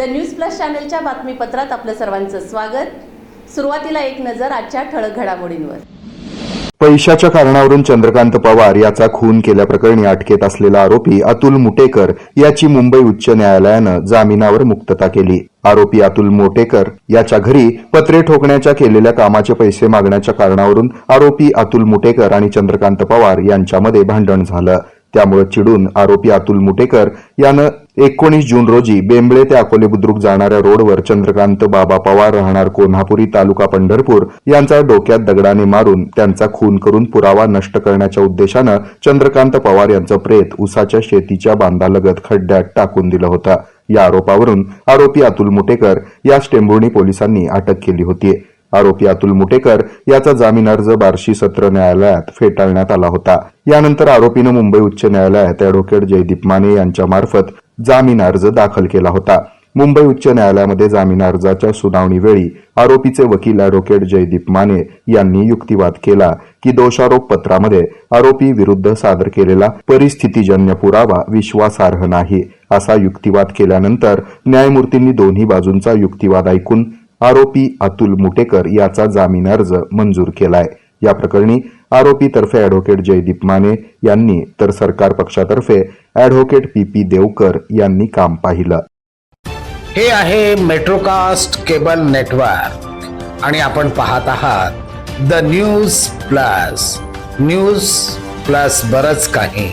The news plus चॅनलच्या बातमीपत्रात आपलं सर्वांचं स्वागत. सुरुवातीला एक नजर आजच्या ठळक घडामोडींवर. पैशाच्या कारणावरून चंद्रकांत पवार याचा खून केल्याप्रकरणी अटकेत असलेला आरोपी अतुल मुटेकर याची मुंबई उच्च न्यायालयानं जामिनावर मुक्तता केली. आरोपी अतुल मोटेकर याच्या घरी पत्रे ठोकण्याच्या केलेल्या कामाचे पैसे मागण्याच्या कारणावरून आरोपी अतुल मुटेकर आणि चंद्रकांत पवार यांच्यामध्ये भांडण झालं. त्यामुळे चिडून आरोपी अतुल मुटेकर यानं एकोणीस जून रोजी बेंबळे ते अकोले बुद्रुक जाणाऱ्या रोडवर चंद्रकांत बाबा पवार राहणार कोल्हापुरी तालुका पंढरपूर यांचा डोक्यात दगडाने मारून त्यांचा खून करून पुरावा नष्ट करण्याच्या उद्देशानं चंद्रकांत पवार यांचं प्रेत उसाच्या शेतीच्या बांधालगत खड्ड्यात टाकून दिलं होतं. या आरोपावरून आरोपी अतुल मुटेकर या टेंभुर्णी पोलिसांनी अटक केली होती. आरोपी अतुल मुटेकर याचा जामीन अर्ज बार्शी सत्र न्यायालयात फेटाळण्यात आला होता. यानंतर आरोपीनं मुंबई उच्च न्यायालयात अॅडव्होकेट जयदीप माने यांच्या मार्फत जामीन अर्ज दाखल केला होता. मुंबई उच्च न्यायालयामध्ये जामीन अर्जाच्या सुनावणीवेळी आरोपीचे वकील अॅडव्होकेट जयदीप माने यांनी युक्तिवाद केला की दोषारोप पत्रामध्ये आरोपी विरुद्ध सादर केलेला परिस्थितीजन्य पुरावा विश्वासार्ह नाही असा युक्तिवाद केल्यानंतर न्यायमूर्तींनी दोन्ही बाजूंचा युक्तिवाद ऐकून आरोपी अतुल मुटेकर याचा जामीन अर्ज मंजूर केलाय. या प्रकरणी आरोपीतर्फे अॅडव्होकेट जयदीप माने यांनी तर सरकार पक्षातर्फे ऍडव्होकेट पी पी देवकर यांनी काम पाहिलं. हे आहे मेट्रोकास्ट केबल नेटवर्क. आणि आपण पाहत आहात the news plus. News plus बरच काही.